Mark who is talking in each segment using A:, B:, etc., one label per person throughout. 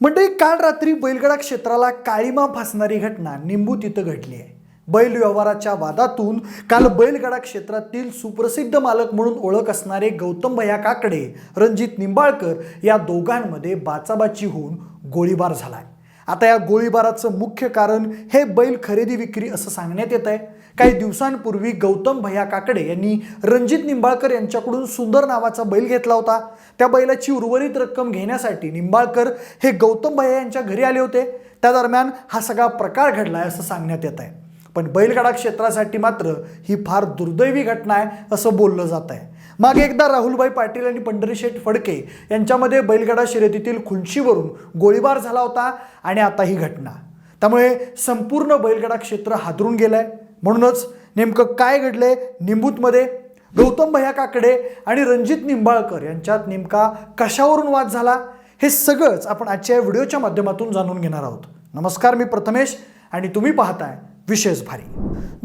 A: म्हणजे काल रात्री बैलगडा क्षेत्राला काळीमा फासणारी घटना निंबू तिथं घडली आहे. बैल व्यवहाराच्या वादातून काल बैलगडा क्षेत्रातील सुप्रसिद्ध मालक म्हणून ओळख असणारे गौतम भैया काकडे रणजित निंबाळकर या दोघांमध्ये बाचाबाची होऊन गोळीबार झालाय. आता या गोळीबाराचं मुख्य कारण हे बैल खरेदी विक्री असं सांगण्यात येत आहे. काही दिवसांपूर्वी गौतम भैया काकडे यांनी रणजित निंबाळकर यांच्याकडून सुंदर नावाचा बैल घेतला होता. त्या बैलाची उर्वरित रक्कम घेण्यासाठी निंबाळकर हे गौतम भैया यांच्या घरी आले होते. त्या दरम्यान हा सगळा प्रकार घडला आहे असं सांगण्यात येत आहे. पण बैलगाडा क्षेत्रासाठी मात्र ही फार दुर्दैवी घटना आहे असं बोललं जात आहे. मागे एकदा राहुलभाई पाटील आणि पंढरीशेठ फडके यांच्यामध्ये बैलगाडा शर्यतीतील खुंशीवरून गोळीबार झाला होता आणि आता ही घटना. त्यामुळे संपूर्ण बैलगाडा क्षेत्र हादरून आहे म्हणूनच नेमकं काय घडलंय? निंबूतमध्ये गौतम भैया काकडे आणि रणजित निंबाळकर यांच्यात नेमका कशावरून वाद झाला? हे सगळंच आपण आजच्या व्हिडिओच्या माध्यमातून जाणून घेणार आहोत. नमस्कार मी प्रथमेश आणि तुम्ही पाहताय विशेष भारी.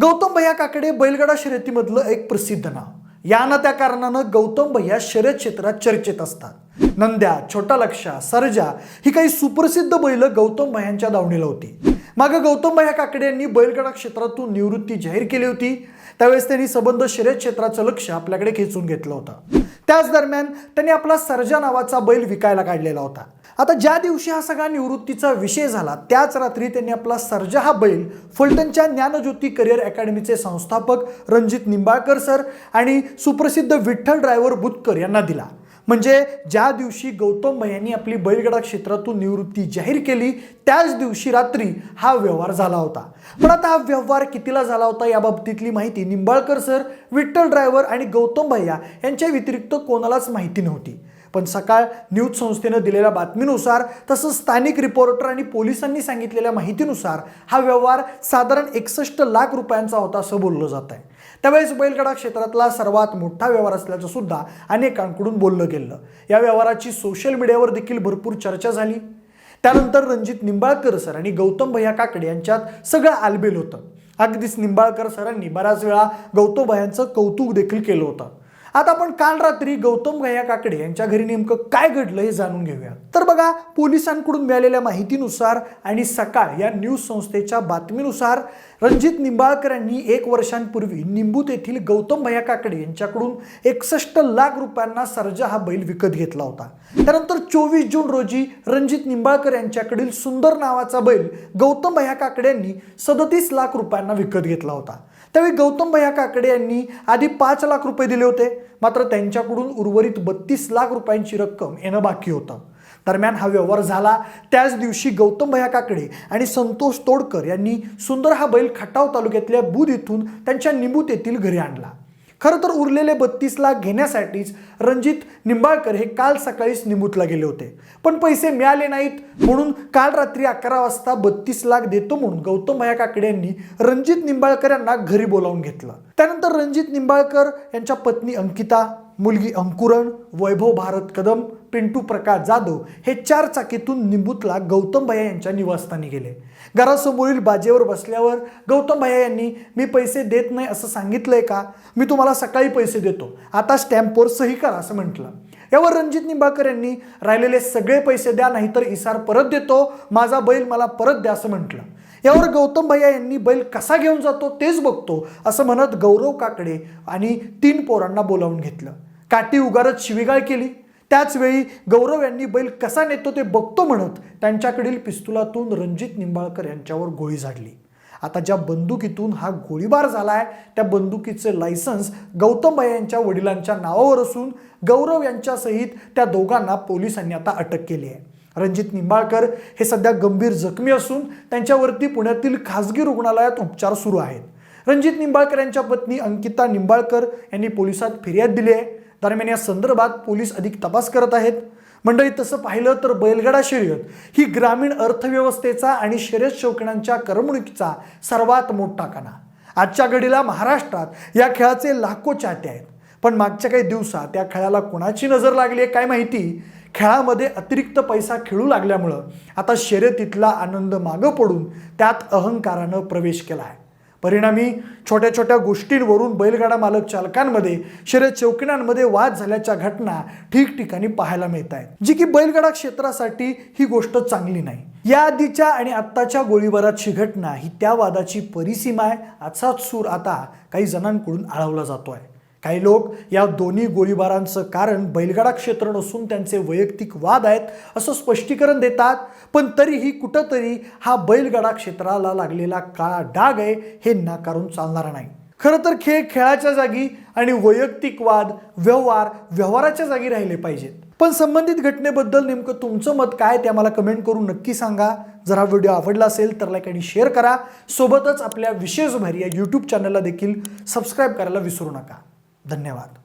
A: गौतम भैया काकडे बैलगडा शर्यतीमधलं एक प्रसिद्ध नाव. या ना त्या कारणानं गौतम भैया शर्यत क्षेत्रात चर्चेत असतात. नंद्या छोटा लक्षा सरजा ही काही सुप्रसिद्ध बैल गौतम भैयांच्या दावणीला होती. मागं गौतम काकडे यांनी बैलगाडा क्षेत्रातून निवृत्ती जाहीर केली होती. त्यावेळेस त्यांनी संबंध शर्यत क्षेत्राचं लक्ष आपल्याकडे खेचून घेतलं होतं. त्याच दरम्यान त्यांनी आपला सर्जा नावाचा बैल विकायला काढलेला होता. आता ज्या दिवशी हा सगळा निवृत्तीचा विषय झाला त्याच रात्री त्यांनी आपला सर्जा हा बैल फलटणच्या ज्ञानज्योती करिअर अकॅडमीचे संस्थापक रणजित निंबाळकर सर आणि सुप्रसिद्ध विठ्ठल ड्रायव्हर बुतकर यांना दिला. म्हणजे ज्या दिवशी गौतम भैयांनी आपली बैलगडा क्षेत्रातून निवृत्ती जाहीर केली त्याच दिवशी रात्री हा व्यवहार झाला होता. पण आता हा व्यवहार कितीला झाला होता याबाबतीतली माहिती निंबाळकर सर विठ्ठल ड्रायव्हर आणि गौतम भैया यांच्या व्यतिरिक्त कोणालाच माहिती नव्हती. पण सकाळ न्यूज संस्थेनं दिलेल्या बातमीनुसार तसंच स्थानिक रिपोर्टर आणि पोलिसांनी सांगितलेल्या माहितीनुसार हा व्यवहार साधारण एकसष्ट लाख रुपयांचा होता असं बोललं जात आहे त्यावेळेस बैलगाडा क्षेत्रातला सर्वात मोठा व्यवहार असल्याचं सुद्धा अनेकांकडून बोललं गेलं. या व्यवहाराची सोशल मीडियावर देखील भरपूर चर्चा झाली. त्यानंतर रणजित निंबाळकर सर आणि गौतम भैया काकडे यांच्यात सगळं आलबेल होतं. अगदीच निंबाळकर सरांनी बऱ्याच वेळा गौतम भैयांचं कौतुक देखील केलं होतं. आता आपण काल रात्री गौतम भैया काकडे यांच्या घरी नेमकं काय घडलं हे जाणून घेऊया. तर बघा पोलिसांकडून मिळालेल्या माहितीनुसार आणि सकाळ या न्यूज संस्थेच्या बातमीनुसार रणजित निंबाळकर यांनी एक वर्षांपूर्वी निंबूत येथील गौतम भैया काकडे यांच्याकडून एकसष्ट लाख रुपयांना सर्जा हा बैल विकत घेतला होता. त्यानंतर चोवीस जून रोजी रणजित निंबाळकर यांच्याकडील सुंदर नावाचा बैल गौतम भैया काकडे यांनी सदतीस लाख रुपयांना विकत घेतला होता. त्यावेळी गौतम भैया काकडे यांनी आधी पाच लाख रुपये दिले होते. मात्र त्यांच्याकडून उर्वरित बत्तीस लाख रुपयांची रक्कम येणं बाकी होतं. दरम्यान हा व्यवहार झाला. त्याच दिवशी गौतम भया काकडे आणि संतोष तोडकर यांनी सुंदर हा बैल खटाव तालुक्यातल्या बुध इथून त्यांच्या निंबूत येथील घरी आणला. खरं तर उरलेले बत्तीस लाख घेण्यासाठीच रणजित निंबाळकर हे काल सकाळीच निंबूतला गेले होते. पण पैसे मिळाले नाहीत म्हणून काल रात्री अकरा वाजता बत्तीस लाख देतो म्हणून गौतम भया काकडे यांनी रणजित निंबाळकर यांना घरी बोलावून घेतलं. त्यानंतर रणजित निंबाळकर यांच्या पत्नी अंकिता मुलगी अंकुरण वैभव भारत कदम पिंटू प्रकाश जाधव हे चार चाकीतून निंबूतला गौतम भैया यांच्या निवासस्थानी गेले. घरासमोरील बाजेवर बसल्यावर गौतम भैया यांनी मी पैसे देत नाही असं सांगितलंय का? मी तुम्हाला सकाळी पैसे देतो. आता स्टॅम्पवर सही करा असं म्हटलं. यावर रणजित निंबाळकर यांनी राहिलेले सगळे पैसे द्या नाहीतर इसार परत देतो. माझा बैल मला परत द्या असं म्हटलं. यावर गौतम भैया यांनी बैल कसा घेऊन जातो तेच बघतो असं म्हणत गौरव काकडे आणि तीन पोरांना बोलावून घेतलं. काठी उगारत शिवीगाळ केली. त्याचवेळी गौरव यांनी बैल कसा नेतो ते बघतो म्हणत त्यांच्याकडील पिस्तुलातून रणजित निंबाळकर यांच्यावर गोळी झाडली. आता ज्या बंदुकीतून हा गोळीबार झाला आहे त्या बंदुकीचे लायसन्स गौतम यांच्या वडिलांच्या नावावर असून गौरव यांच्यासहित त्या दोघांना पोलिसांनी आता अटक केली आहे. रणजित निंबाळकर हे सध्या गंभीर जखमी असून त्यांच्यावरती पुण्यातील खासगी रुग्णालयात उपचार सुरू आहेत. रणजित निंबाळकर यांच्या पत्नी अंकिता निंबाळकर यांनी पोलिसात फिर्याद दिली आहे. दरम्यान या संदर्भात पोलीस अधिक तपास करत आहेत. मंडळी तसं पाहिलं तर बैलगाडा शर्यत ही ग्रामीण अर्थव्यवस्थेचा आणि शर्यत शौकीनांच्या करमणुकीचा सर्वात मोठा कणा आजच्या घडीला महाराष्ट्रात या खेळाचे लाखो चाहते आहेत. पण मागच्या काही दिवसात या खेळाला कोणाची नजर लागली आहे काय माहिती? खेळामध्ये अतिरिक्त पैसा खेळू लागल्यामुळं आता शर्यतीतला आनंद मागं पडून त्यात अहंकारानं प्रवेश केला आहे. परिणामी छोट्या छोट्या गोष्टींवरून बैलगाडा मालक चालकांमध्ये शर्यत चौकीणांमध्ये वाद झाल्याच्या घटना ठिकठिकाणी पाहायला मिळत आहेत जी की बैलगाडा क्षेत्रासाठी ही गोष्ट चांगली नाही. या आधीच्या आणि आत्ताच्या गोळीबाराची घटना ही त्या वादाची परिसीमा आहे. असाच सूर आता काही जणांकडून आळवला जातोय. काही लोक या दोन्ही गोळीबारांचं कारण बैलगाडा क्षेत्र नसून त्यांचे वैयक्तिक वाद आहेत असं स्पष्टीकरण देतात. पण तरीही कुठंतरी हा बैलगाडा क्षेत्राला लागलेला काळा डाग आहे हे नाकारून चालणार नाही. खरं तर खेळ खेळाच्या जागी आणि वैयक्तिक वाद व्यवहार व्यवहाराच्या जागी राहिले पाहिजेत. पण संबंधित घटनेबद्दल नेमकं तुमचं मत काय ते आम्हाला कमेंट करून नक्की सांगा. जर हा व्हिडिओ आवडला असेल तर लाईक आणि शेअर करा. सोबतच आपल्या विशेष भारी या यूट्यूब चॅनलला देखील सबस्क्राईब करायला विसरू नका. धन्यवाद.